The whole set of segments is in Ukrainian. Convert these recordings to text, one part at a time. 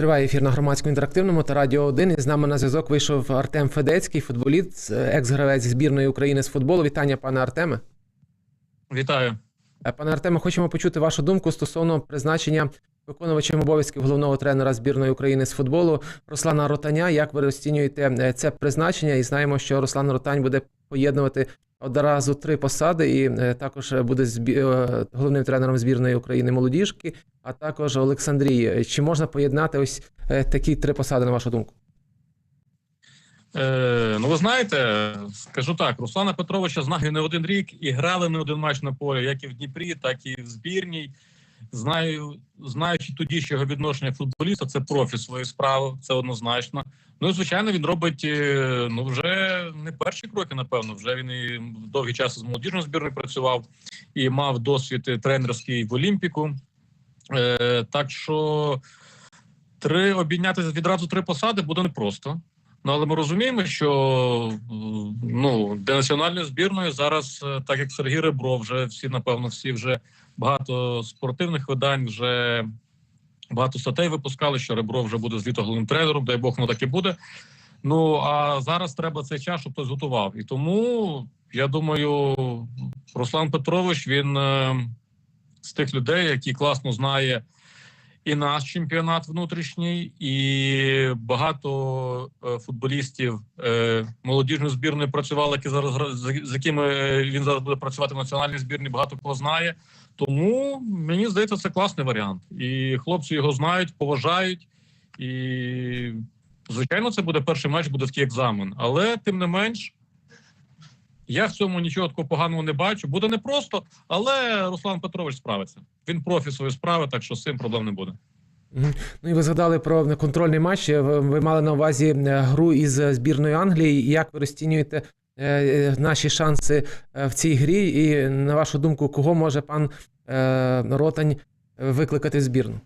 Триває ефір на громадському інтерактивному та радіо 1. І з нами на зв'язок вийшов Артем Федецький, футболіст, екс-гравець збірної України з футболу. Вітання, пане Артеме. Вітаю. Пане Артеме, хочемо почути вашу думку стосовно призначення виконувачем обов'язків головного тренера збірної України з футболу Руслана Ротаня. Як ви розцінюєте е, це призначення? І знаємо, що Руслан Ротань буде поєднувати одразу три посади, і е, також буде е, головним тренером збірної України молодіжки, а також Олександрії. Чи можна поєднати ось такі три посади, на вашу думку? Е, ну, ви знаєте, скажу так: Руслана Петровича знаю не один рік і грали не один матч на полі, як і в Дніпрі, так і в збірній. Знаю, знаючи тоді, що його відношення футболіста, це профі своєї справи, це однозначно. Ну і звичайно, він робить е, ну вже не перші кроки, напевно. Вже він і довгий час з молодіжною збірною працював і мав досвід тренерський в Олімпіку. Е, так що три обійняти відразу три посади буде непросто. Ну, але ми розуміємо, що ну для національної збірної зараз, е, так як Сергій Ребро, вже всі, напевно, всі вже багато спортивних видань, вже багато статей випускали, що Ребро вже буде звіто головним тренером, дай Бог, ну так і буде. Ну а зараз треба цей час, щоб хтось готував. І тому я думаю, Руслан Петрович він е, з тих людей, які класно знає і наш чемпіонат внутрішній, і багато е, футболістів е, молодіжної збірної працювали, які зараз з, якими він зараз буде працювати в національній збірні. Багато кого знає. Тому мені здається, це класний варіант. І хлопці його знають, поважають. І звичайно, це буде перший матч, буде такий екзамен. Але тим не менш. Я в цьому нічого такого поганого не бачу. Буде непросто, але Руслан Петрович справиться. Він профі своєї справи, так що з цим проблем не буде. Ну і ви згадали про контрольний матч. Ви ви мали на увазі е, гру із збірною Англії. Як ви розцінюєте е, е, наші шанси е, в цій грі? І на вашу думку, кого може пан е, Ротань викликати в збірну?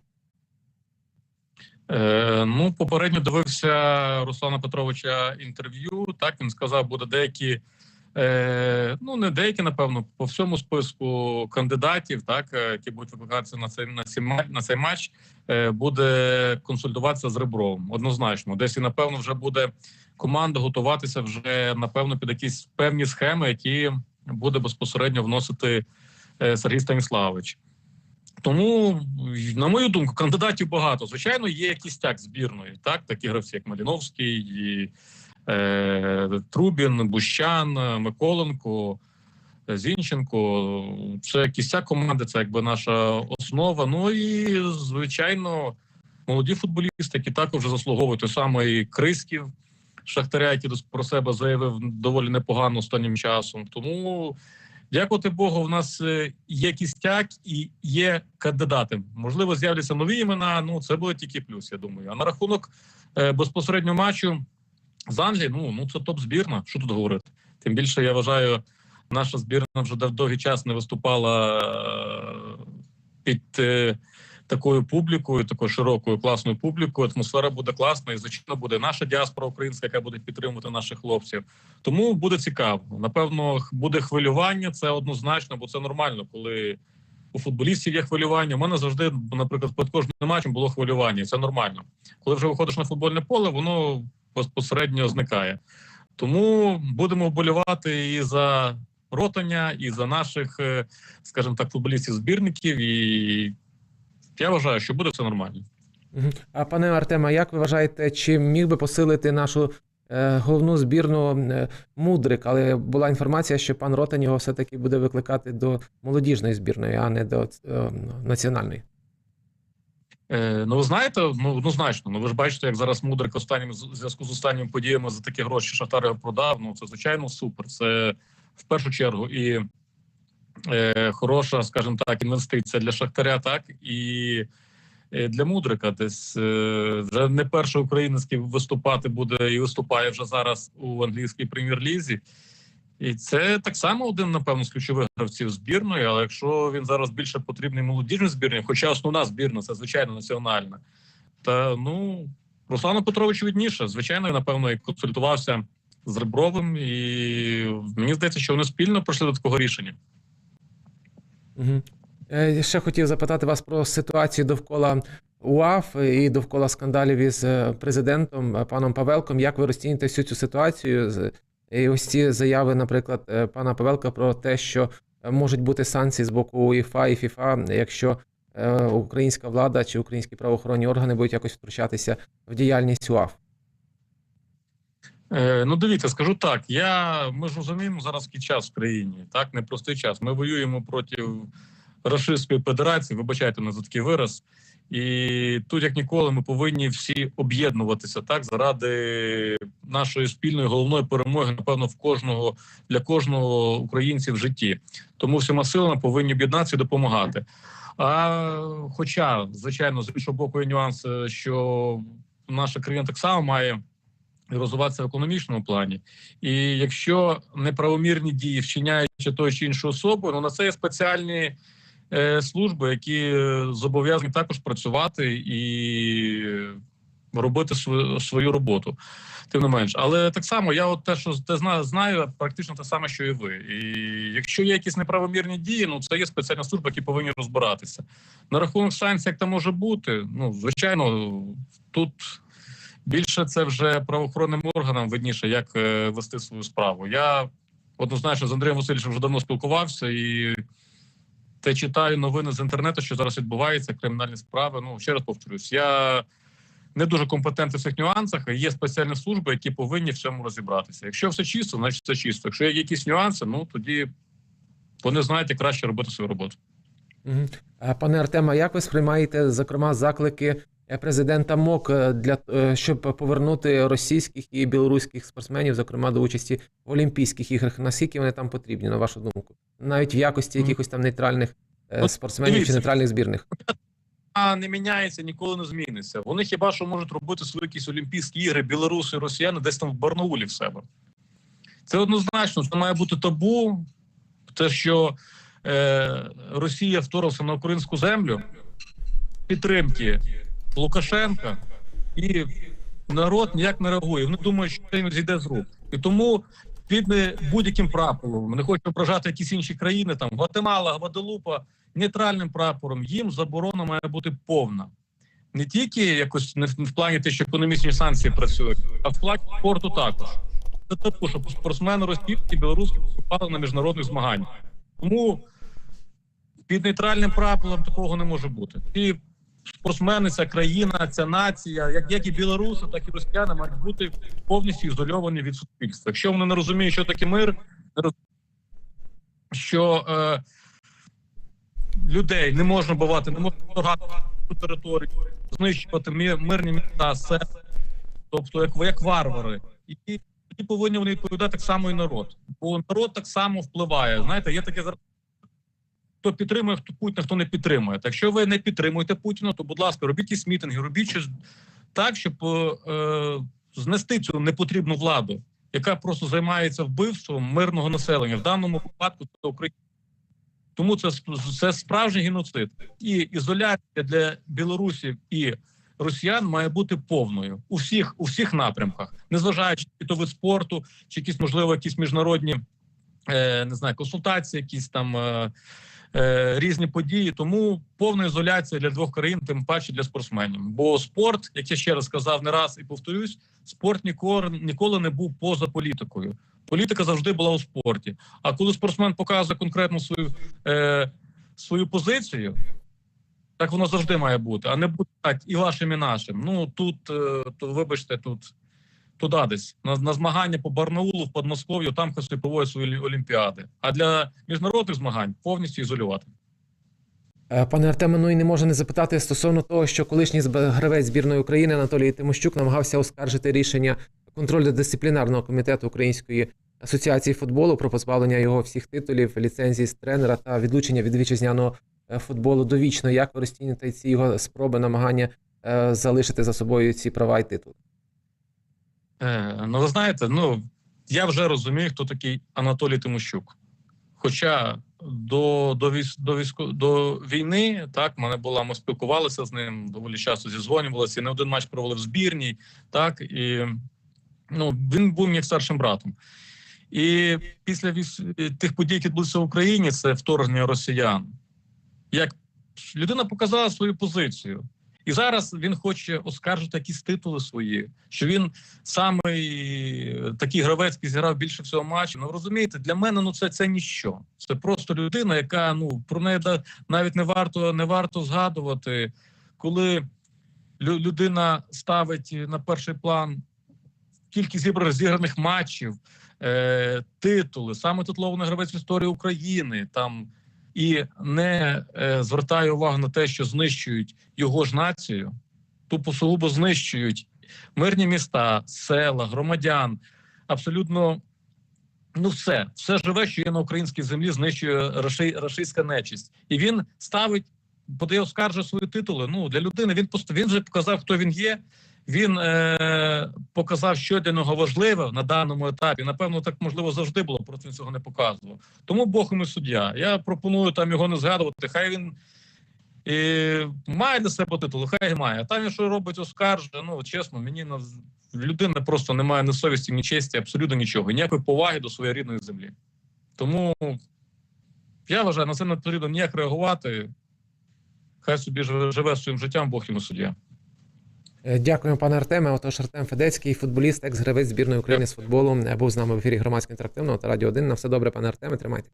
Е, ну, попередньо дивився Руслана Петровича інтерв'ю. Так він сказав, буде деякі, е, ну не деякі, напевно, по всьому списку кандидатів, так е, які будуть викликатися на цей на цей на цей матч е, буде консультуватися з ребром. Однозначно, десь і напевно вже буде команда готуватися вже напевно під якісь певні схеми, які буде безпосередньо вносити е, Сергій Станіславович. Тому, на мою думку, кандидатів багато. Звичайно, є якийсь тяг збірної, так такі гравці, як Маліновський, і, е, Трубін, Бущан, е, Миколенко, е, Зінченко. Це кістяк команди, це якби наша основа. Ну і звичайно, молоді футболісти, які також заслуговують той самий Крисків, Шахтаря, який про себе заявив доволі непогано останнім часом. Тому. Дякувати Богу, в нас е, є кістяк і є кандидати. Можливо, з'являться нові імена. Ну це буде тільки плюс. Я думаю. А на рахунок е, безпосередньо матчу з Англії, ну ну це топ збірна. Що тут говорити? Тим більше я вважаю, наша збірна вже дов- довгий час не виступала е, під е, такою публікою, такою широкою класною публікою. Атмосфера буде класна, і звичайно буде наша діаспора українська, яка буде підтримувати наших хлопців. Тому буде цікаво. Напевно, буде хвилювання. Це однозначно, бо це нормально, коли у футболістів є хвилювання. У мене завжди, наприклад, перед кожним матчем було хвилювання. Це нормально. Коли вже виходиш на футбольне поле, воно безпосередньо зникає. Тому будемо вболівати і за ротання, і за наших, е, скажімо так, футболістів-збірників. І я вважаю, що буде все нормально. А пане Артема, як ви вважаєте, чи міг би посилити нашу е, головну збірну е, Мудрик? Але була інформація, що пан Ротань його все-таки буде викликати до молодіжної збірної, а не до е, національної. Е, ну, ви знаєте, ну однозначно. Ну ви ж бачите, як зараз мудрик останнім зв'язку з останніми подіями за такі гроші Шахтар його продав. Ну це звичайно супер. Це в першу чергу і е, хороша, скажімо так, інвестиція для Шахтаря, так і е, для мудрика. Десь е, вже не перший українець виступати буде і виступає вже зараз у англійській прем'єр-лізі. І це так само один, напевно, з ключових гравців збірної. Але якщо він зараз більше потрібний молодіжній збірні, хоча основна збірна це звичайно національна, та ну Руслану Петровичу відніше. Звичайно, напевно, і консультувався з Ребровим, і мені здається, що вони спільно прийшли до такого рішення. Угу. Ще хотів запитати вас про ситуацію довкола УАФ і довкола скандалів із е, президентом е, паном Павелком. Як ви розцінюєте всю цю ситуацію? І ось ці заяви, наприклад, е, пана Павелка про те, що е, можуть бути санкції з боку УЄФА і ФІФА, якщо е, українська влада чи українські правоохоронні органи будуть якось втручатися в діяльність УАФ. Ну, дивіться, скажу так. Я ми ж розуміємо зараз який час в країні, так непростий час. Ми воюємо проти Рашистської Федерації. Вибачайте мене за такий вираз. І тут, як ніколи, ми повинні всі об'єднуватися так заради нашої спільної головної перемоги, напевно, в кожного для кожного українця в житті. Тому всіма силами повинні об'єднатися і допомагати. А хоча, звичайно, з іншого боку, є нюанс, е, що наша країна так само має розвиватися в економічному плані. І якщо неправомірні дії вчиняючи тою чи іншою особою, ну на це є спеціальні служби, які е, зобов'язані також працювати і робити свою, роботу. Тим не менш, але так само я от те, що те знаю практично те саме, що і ви. І якщо є якісь неправомірні дії, ну це є спеціальна служба, які повинні розбиратися. На рахунок санкцій, як це може бути, ну звичайно, тут більше це вже правоохоронним органам видніше, як е, вести свою справу. Я однозначно з Андрієм Васильовичем вже давно спілкувався і те читаю новини з інтернету, що зараз відбувається, кримінальні справи. Ну ще раз повторюсь, я не дуже компетентний в цих нюансах. Є спеціальні служби, які повинні в цьому розібратися. Якщо все чисто, значить все чисто. Якщо є якісь нюанси, ну тоді вони знають, краще робити свою роботу. Пане Артема, як ви сприймаєте, зокрема, заклики президента МОК е, для е, щоб повернути російських і білоруських спортсменів, зокрема до участі в Олімпійських іграх? Наскільки вони там потрібні, на вашу думку? Навіть в якості якихось там нейтральних е, От спортсменів чи нейтральних збірних? А не міняється, ніколи не зміниться. Вони хіба що можуть робити свої якісь Олімпійські ігри, білоруси, росіяни десь там в Барнаулі в себе. Це однозначно, це має бути табу. Те, що е, Росія вторглася на українську землю, підтримки Лукашенка, і народ ніяк не реагує. Вони думають, що це зійде з рук. І тому під будь-яким прапором, не хочу ображати якісь інші країни, там Гватемала, Гваделупа, нейтральним прапором, їм заборона має бути повна. Не тільки якось не в, плані те, що економічні санкції працюють, а в плані спорту також. Це тому, щоб спортсмени російські, білоруські виступали на міжнародних змаганнях. Тому під нейтральним прапором такого не може бути. І спортсмени, ця країна, ця нація, як, як і білоруси, так і росіяни мають бути повністю ізольовані від суспільства. Якщо вони не розуміють, що таке мир, що е, людей не можна бувати, не можна торгати територію, знищувати мирні міста, села, тобто як, як варвари. І тоді повинні вони відповідати так само і народ. Бо народ так само впливає. Знаєте, є таке зараз. Хто підтримує, хто Путіна, хто не підтримує. Так якщо ви не підтримуєте Путіна, то будь ласка, робіть якісь мітинги, робіть щось так, щоб е, е, знести цю непотрібну владу, яка просто займається вбивством мирного населення. В даному випадку це Україна. Тому це, це справжній геноцид. І ізоляція для білорусів і росіян має бути повною у всіх, у всіх напрямках, незважаючи чи то вид спорту, чи якісь можливо якісь міжнародні е, не знаю, консультації, якісь там. Е, Різні події, тому повна ізоляція для двох країн, тим паче для спортсменів. Бо спорт, як я ще раз сказав не раз і повторюсь, спорт ніколи ніколи не був поза політикою. Політика завжди була у спорті. А коли спортсмен показує конкретно свою е, свою позицію, так воно завжди має бути, а не бути так і вашим, і нашим. Ну тут е, то вибачте, тут туди десь на, на змагання по Барнаулу в Подмосков'ю, там хтось собі проводить свої олімпіади. А для міжнародних змагань повністю ізолювати. Е, Пане Артеме, ну і не можу не запитати стосовно того, що колишній гравець збірної України Анатолій Тимощук намагався оскаржити рішення контрольно-дисциплінарного комітету Української асоціації футболу про позбавлення його всіх титулів, ліцензії з тренера та відлучення від вітчизняного е, футболу довічно. Як ви розцінюєте ці його спроби намагання е, залишити за собою ці права і титули? Е, ну, ви знаєте, ну я вже розумію, хто такий Анатолій Тимощук. Хоча до до, до, військо, до війни так мене була, ми спілкувалися з ним доволі часто зізвонювалися, і не один матч провели в збірній, так і ну він був мені старшим братом. І після тих подій, які відбулися в Україні, це вторгнення росіян. Як людина показала свою позицію. І зараз він хоче оскаржити якісь титули свої, що він самий такий гравець, який зіграв більше всього матчів. Ну розумієте, для мене ну це, це ніщо. Це просто людина, яка ну про неї да- навіть не варто не варто згадувати, коли людина ставить на перший план кількість зіграних матчів, е, титули, саме титулований гравець в історії України там і не е, звертає увагу на те, що знищують його ж націю, тупо сугубо знищують мирні міста, села, громадян. Абсолютно ну все, все живе, що є на українській землі, знищує раши, рашистська нечисть, і він ставить, подає оскаржує свої титули. Ну для людини він просто він вже показав, хто він є. Він е, показав, що для нього важливе на даному етапі. Напевно, так можливо завжди було, просто він цього не показував. Тому Бог йому суддя. Я пропоную там його не згадувати. Хай він і має для себе титул, хай має. А там він що робить, оскаржує. Ну чесно, мені на людина просто немає ні совісті, ні честі, абсолютно нічого, ніякої поваги до своєї рідної землі. Тому я вважаю, на це не потрібно ніяк реагувати. Хай собі живе своїм життям, Бог йому суддя. Е, Дякуємо, пане Артеме. Отож, Артем Федецький, футболіст, екс-гравець збірної України з футболу, е, був з нами в ефірі громадського інтерактивного та радіо 1. На все добре, пане Артеме, тримайте.